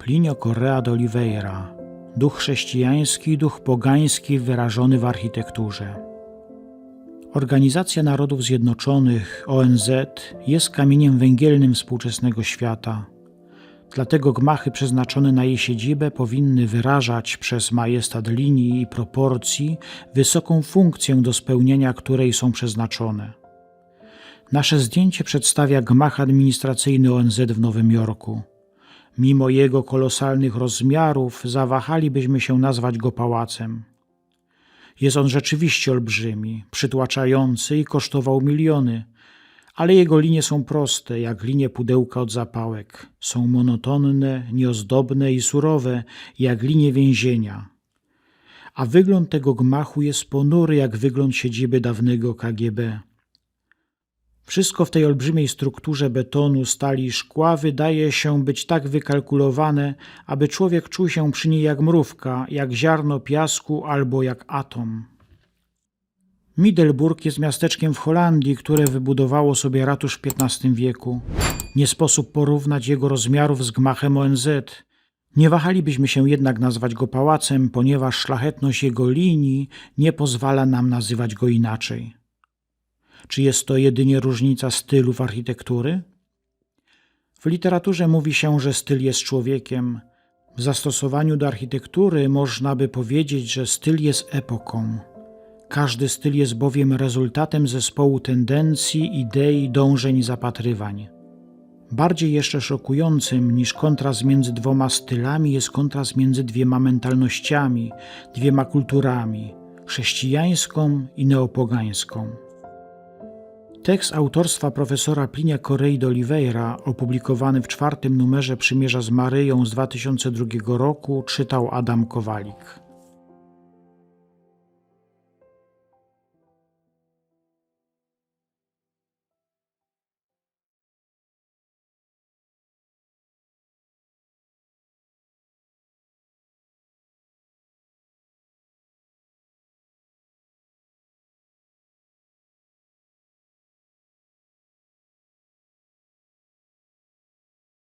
Plinio Correa de Oliveira Duch chrześcijański, duch pogański wyrażony w architekturze. Organizacja Narodów Zjednoczonych ONZ jest kamieniem węgielnym współczesnego świata. Dlatego gmachy przeznaczone na jej siedzibę powinny wyrażać przez majestat linii i proporcji wysoką funkcję, do spełnienia której są przeznaczone. Nasze zdjęcie przedstawia gmach administracyjny ONZ w Nowym Jorku. Mimo jego kolosalnych rozmiarów, zawahalibyśmy się nazwać go pałacem. Jest on rzeczywiście olbrzymi, przytłaczający i kosztował miliony, ale jego linie są proste, jak linie pudełka od zapałek. Są monotonne, nieozdobne i surowe, jak linie więzienia. A wygląd tego gmachu jest ponury, jak wygląd siedziby dawnego KGB. Wszystko w tej olbrzymiej strukturze betonu, stali i szkła wydaje się być tak wykalkulowane, aby człowiek czuł się przy niej jak mrówka, jak ziarno piasku albo jak atom. Middelburg jest miasteczkiem w Holandii, które wybudowało sobie ratusz w XV wieku. Nie sposób porównać jego rozmiarów z gmachem ONZ. Nie wahalibyśmy się jednak nazwać go pałacem, ponieważ szlachetność jego linii nie pozwala nam nazywać go inaczej. Czy jest to jedynie różnica stylów architektury? W literaturze mówi się, że styl jest człowiekiem. W zastosowaniu do architektury można by powiedzieć, że styl jest epoką. Każdy styl jest bowiem rezultatem zespołu tendencji, idei, dążeń zapatrywań. Bardziej jeszcze szokującym niż kontrast między dwoma stylami jest kontrast między dwiema mentalnościami, dwiema kulturami chrześcijańską i neopogańską. Tekst autorstwa profesora Plinia Correi de Oliveira, opublikowany w czwartym numerze Przymierza z Maryją z 2002 roku, czytał Adam Kowalik.